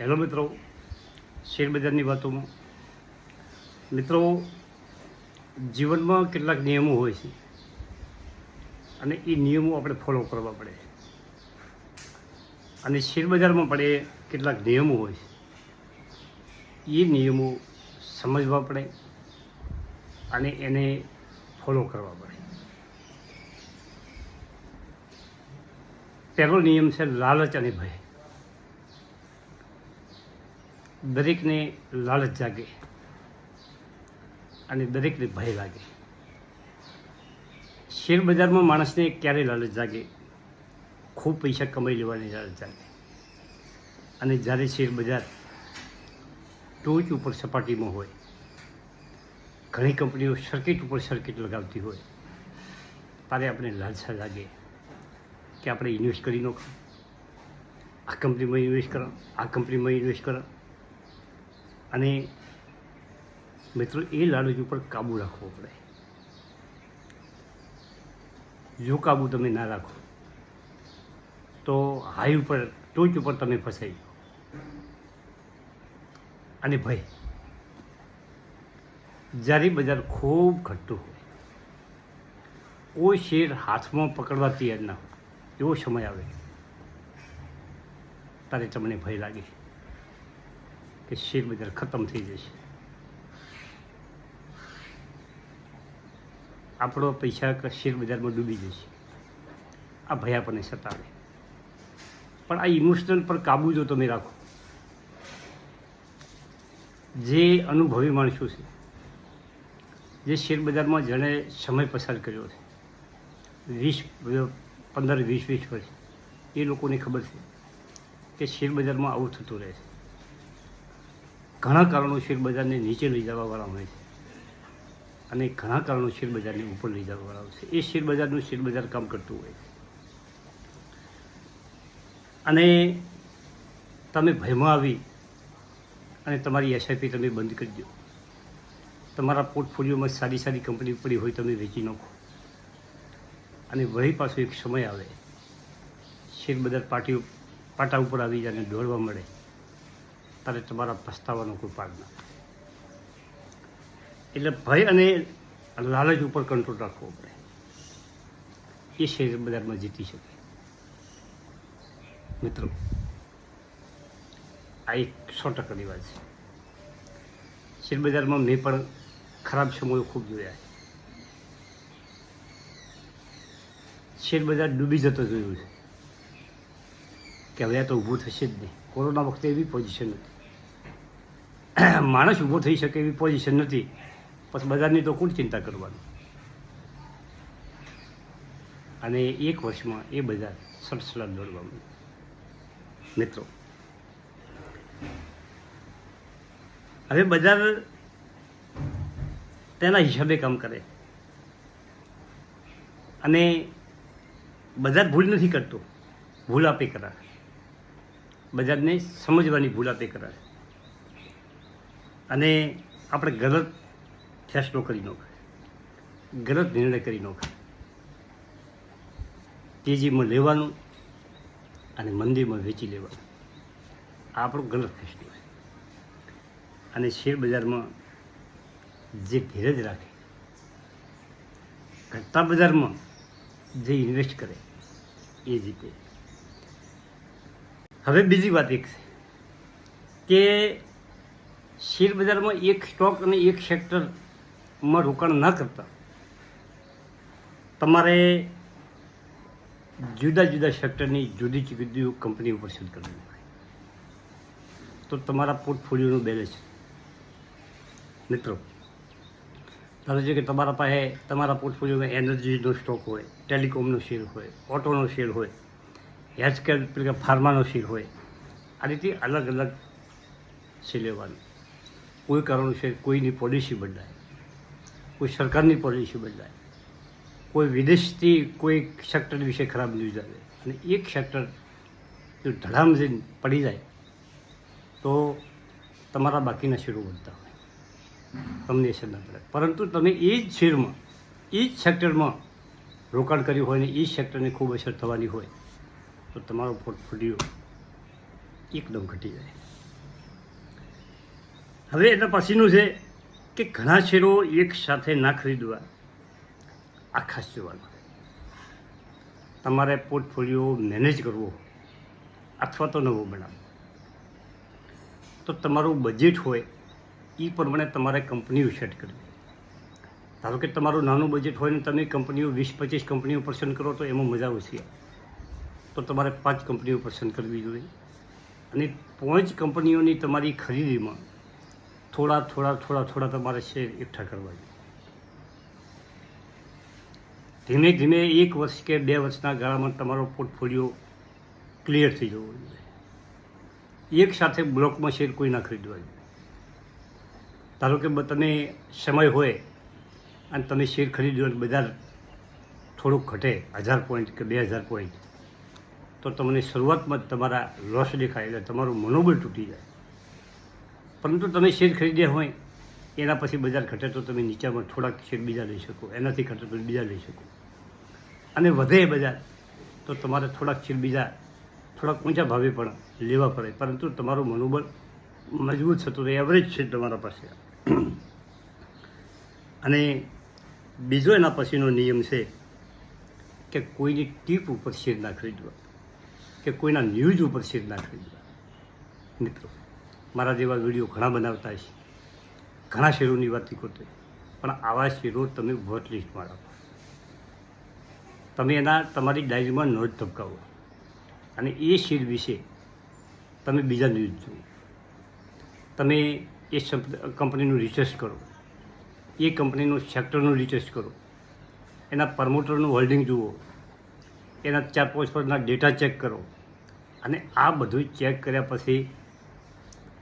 Hello મિત્રો શેરબજારની વાતોમાં મિત્રો, જીવનમાં કેટલાક નિયમો હોય છે અને એ નિયમો આપણે ફોલો કરવા પડે. અને શેરબજારમાં પડે કેટલાક નિયમો હોય છે. એ નિયમો સમજવા પડે અને એને ફોલો કરવા પડે. પહેલો નિયમ છે લાલચ અને ભય. દરેકને લાલચ જાગે અને દરેકને ભય લાગે. શેર બજારમાં માણસને ક્યારે લાલચ જાગે? ખૂબ પૈસા કમાઈ લેવાની લાલચ જાગે. અને જ્યારે શેર બજાર ટોચ ઉપર સપાટીમાં હોય, ઘણી કંપનીઓ સર્કિટ ઉપર સર્કિટ લગાવતી હોય, ત્યારે આપણે લાલસા લાગે કે આપણે ઇન્વેસ્ટ કરી નાખો આ કંપનીમાં ઇન્વેસ્ટ કરો આ કંપનીમાં ઇન્વેસ્ટ કરો અને મિત્રો, એ લાલચ ઉપર કાબૂ રાખવો પડે. જો કાબૂ તમે ના રાખો, તો હાઈ ઉપર, ટોચ ઉપર તમે ફસાઈ જાઓ. અને ભય, જ્યારે બજાર ખૂબ ઘટતું હોય, કોઈ શેર હાથમાં પકડવા તૈયાર ના હોય, એવો સમય આવે, ત્યારે તમને ભય લાગે. કે શેર બજાર ખતમ થઈ જશે. આપણો પૈસા શેર બજારમાં ડૂબી જશે. આ ભય આપણને સતાવે. પણ આ ઇમોશનલ પર કાબુ જો તમે રાખો, જે અનુભવી માણસો છે, જે શેર બજારમાં જેણે સમય પસાર કર્યો છે, વીસ, પંદર, વીસ વીસ વર્ષ, એ લોકોને ખબર છે કે શેર બજારમાં આવું થતું રહે છે. ઘણા કારણો શેરબજારને નીચે લઈ જવાવાળા હોય છે. અને ઘણા કારણો શેરબજારને ઉપર લઈ જવાવાળા હોય છે. એ શેરબજારનું શેરબજાર કામ કરતું હોય છે. અને તમે ભયમાં આવી અને તમારી એસઆઈપી તમે બંધ કરી દો. તમારા પોર્ટફોલિયોમાં સારી સારી કંપની પડી હોય તમે વેચી નાખો. અને વળી પાછો એક સમય આવે. શેરબજાર પાટી પાટા ઉપર આવી જાય અને દોડવા મળે. ત્યારે તમારા પસ્તાવાનો કોઈ પાર ના એટલે ભય અને લાલચ ઉપર કંટ્રોલ રાખવો પડે. એ શેર બજારમાં જીતી શકે. મિત્રો, આ એક સો ટકાની વાત છે. શેર બજારમાં મેં પણ ખરાબ સમયો ખૂબ જોયા છે. શેર ડૂબી જતો જોયું છે. કે હવે આ તો ઊભું થશે જ નહીં. કોરોના વખતે એવી પોઝિશન હતી. માણસ ઊભો થઈ શકે એવી પોઝિશન નથી. પછી બજારની તો કોણ ચિંતા કરવાની? અને એક વર્ષમાં એ બજાર સડસડા દોડવા મિત્રો. હવે બજાર તેના હિસાબે કામ કરે. અને બજાર ભૂલ નથી કરતો. ભૂલ આપે કરાર બજારને સમજવાની ભૂલ આપે કરાવે અને આપણે ગલત ફેસલો કરી નાખે. ગલત નિર્ણય કરી નાખે. તેજીમાં લેવાનું અને મંદિરમાં વેચી લેવાનું. આ આપણો ગલત ફેસલો અને શેર બજારમાં જે ધીરજ રાખે ઘટતા બજારમાં જે ઇન્વેસ્ટ કરે, એ જીતે હવે બીજી વાત એક છે કે શેર બજારમાં એક સ્ટોક અને એક સેક્ટરમાં રોકાણ ના કરતા. તમારે જુદા જુદા સેક્ટરની જુદી જુદી કંપની ઉપર શોધ કરવી તો તમારા પોર્ટફોલિયોનું બેલેન્સ. મિત્રો, ધારો છે કે તમારા પાસે તમારા પોર્ટફોલિયોમાં એનર્જીનો સ્ટોક હોય, ટેલિકોમનો શેર હોય, ઓટોનો શેર હોય હેલ્થકેર કે ફાર્માનો શેર હોય, આ રીતે અલગ અલગ શેર લેવાનું. કોઈ કારણોસર કોઈની પોલિસી બદલાય. કોઈ સરકારની પોલિસી બદલાય. કોઈ વિદેશથી કોઈ સેક્ટર વિશે ખરાબ ન્યૂઝ આવે. અને એક સેક્ટર જો ધડામ જઈને પડી જાય, તો તમારા બાકીના શેરો વધતા હોય. તમને અસર ન પડે. પરંતુ તમે એ જ શેરમાં, એ જ સેક્ટરમાં રોકાણ કર્યું હોય ને એ જ સેક્ટરને ખૂબ અસર થવાની હોય, તો તમારો પોર્ટફોલિયો એકદમ ઘટી જાય. હવે એના પછીનું છે કે ઘણા શેરો એક સાથે ના ખરીદવા આખા જોવાનું તમારે પોર્ટફોલિયો મેનેજ કરવો અથવા તો નવો બનાવવો. તો તમારું બજેટ હોય એ પ્રમાણે તમારે કંપનીઓ સેટ કરવી. ધારો કે તમારું નાનું બજેટ હોય ને તમે કંપનીઓ વીસ, પચીસ કંપનીઓ પસંદ કરો તો એમાં મજા ઓછી તો તમારે પાંચ કંપનીઓ પસંદ કરવી જોઈએ. અને પાંચ કંપનીઓની તમારી ખરીદીમાં થોડા થોડા થોડા થોડા તમારે શેર એકઠા કરવા જોઈએ ધીમે ધીમે એક વર્ષ કે બે વર્ષના ગાળામાં તમારો પોર્ટફોલિયો ક્લિયર થઈ જવો જોઈએ. એક સાથે બ્લોકમાં શેર કોઈ ના ખરીદવા જોઈએ. ધારો કે તમે સમય હોય અને તમે શેર ખરીદ્યો અને બજાર થોડુંક ઘટે, હજાર પોઈન્ટ કે બે હજાર પોઈન્ટ તો તમને શરૂઆતમાં જ તમારા લોસ દેખાય એટલે તમારું મનોબળ તૂટી જાય. પરંતુ તમે શેર ખરીદ્યા હોય, એના પછી બજાર ઘટે તો તમે નીચામાં થોડાક શેર બીજા લઈ શકો, એનાથી ઘટે તો બીજા લઈ શકો. અને વધે બજાર, તો તમારે થોડાક શેર બીજા, થોડાક ઊંચા ભાવે પણ લેવા પડે. પરંતુ તમારું મનોબળ મજબૂત થતું રહે એવરેજ છે તમારા પાસે. અને બીજો એના પછીનો નિયમ છે કે કોઈની ટીપ ઉપર શેર ના ખરીદવા, કે કોઈના ન્યૂઝ ઉપર શેર ના ખરીદવા. મિત્રો મારા જેવા વીડિયો ઘણા બનાવતા છે ઘણા શેરોની વાત કરતો પણ આવા શેરો તમે વોટ લિસ્ટમાં રાખો. તમે એના, તમારી ડાયરીમાં નોંધ ધબકાવો. અને એ શેર વિશે તમે બીજા ન્યૂઝ જુઓ. તમે એ કંપનીનું રિસર્ચ કરો. એ કંપનીનું સેક્ટરનું રિસર્ચ કરો. એના પ્રમોટરનું હોલ્ડિંગ જુઓ. એના ચાર પાંચ પરના ડેટા ચેક કરો. અને આ બધું ચેક કર્યા પછી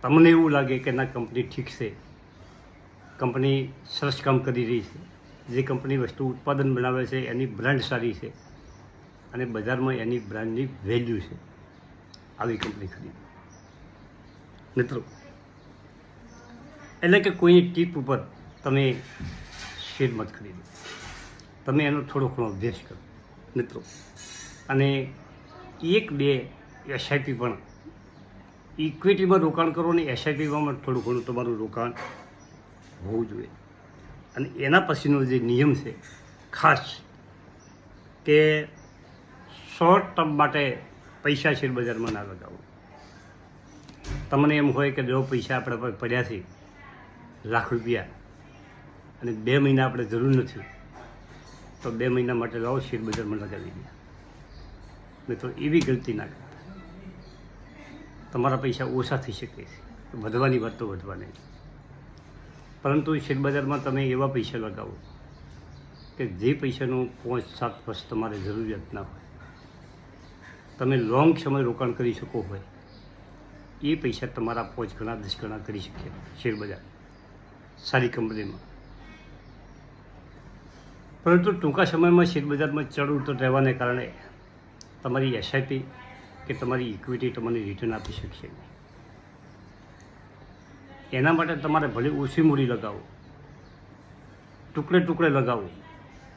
તમને એવું લાગે કે ના કંપની ઠીક છે? કંપની સરસ કામ કરી રહી છે. જે કંપની વસ્તુ ઉત્પાદન બનાવે છે, એની બ્રાન્ડ સારી છે અને બજારમાં એની બ્રાન્ડની વેલ્યુ છે. આવી કંપની ખરીદી. મિત્રો, એટલે કે કોઈની ટીપ ઉપર તમે શેર મત ખરીદો. તમે એનો થોડો ઘણો અભ્યાસ કરો. મિત્રો, અને એક બે એસઆઈપી પણ ઇક્વિટીમાં રોકાણ કરો ને એસઆઈપીમાં થોડું ઘણું તમારું રોકાણ હોવું જોઈએ. અને એના પછીનો જે નિયમ છે, ખાસ કે શોર્ટ ટર્મ માટે પૈસા શેરબજારમાં ના લગાવો. તમને એમ હોય કે જો પૈસા આપણા પાસે પડ્યા છે, લાખ રૂપિયા, અને બે મહિના આપણે જરૂર નથી, તો બે મહિના માટે લાવો, શેરબજારમાં લગાવી દે. તો એવી ગલતી ના કરતા તમારા પૈસા ઓછા થઈ શકે છે. વધવાની વાત તો વધવાની પરંતુ શેરબજારમાં તમે એવા પૈસા લગાવો કે જે પૈસાનું પાંચ, સાત વર્ષ તમારે જરૂરિયાત ના હોય. તમે લોંગ સમય રોકાણ કરી શકો હોય. એ પૈસા તમારા પાંચ ગણા, દસ ગણા કરી શકીએ શેરબજાર સારી કંપનીમાં. પરંતુ ટૂંકા સમયમાં શેરબજારમાં ચડ ઉતર રહેવાને કારણે તમારી એસઆઈપી કે તમારી ઇક્વિટી તમને રિટર્ન આપી શકશે નહીં. એના માટે તમારે ભલે ઓછી મૂડી લગાવો, ટુકડે ટુકડે લગાવો,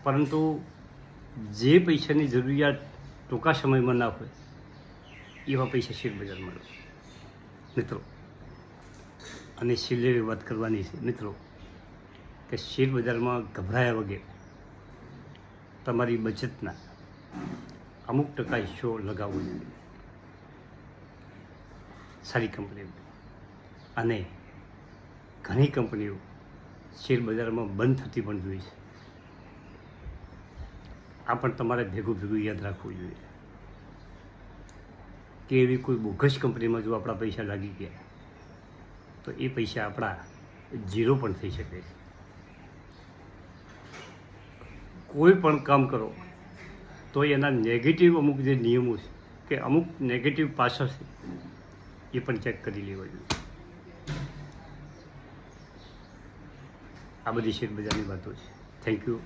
પરંતુ જે પૈસાની જરૂરિયાત ટૂંકા સમયમાં ના હોય, એવા પૈસા શેર બજારમાં લો. મિત્રો, અને છેલ્લે વાત કરવાની છે, મિત્રો, કે શેર બજારમાં ગભરાયા વગેરે તમારી બચતના અમુક ટકા હિસ્સો લગાવવો જોઈએ. સારી કંપનીઓ. અને ઘણી કંપનીઓ શેર બજારમાં બંધ થતી પણ જોઈ છે. આ પણ તમારે ભેગું ભેગું યાદ રાખવું જોઈએ. કે એવી કોઈ બોગસ કંપનીમાં જો આપણા પૈસા લાગી ગયા, તો એ પૈસા આપણા ઝીરો પણ થઈ શકે છે. કોઈ પણ કામ કરો, તો એના નેગેટિવ અમુક જે નિયમો છે, કે અમુક નેગેટિવ પાસા છે એ પણ ચેક કરી લેવા જોઈએ આ બધી શેર બજારની વાતો છે. Thank you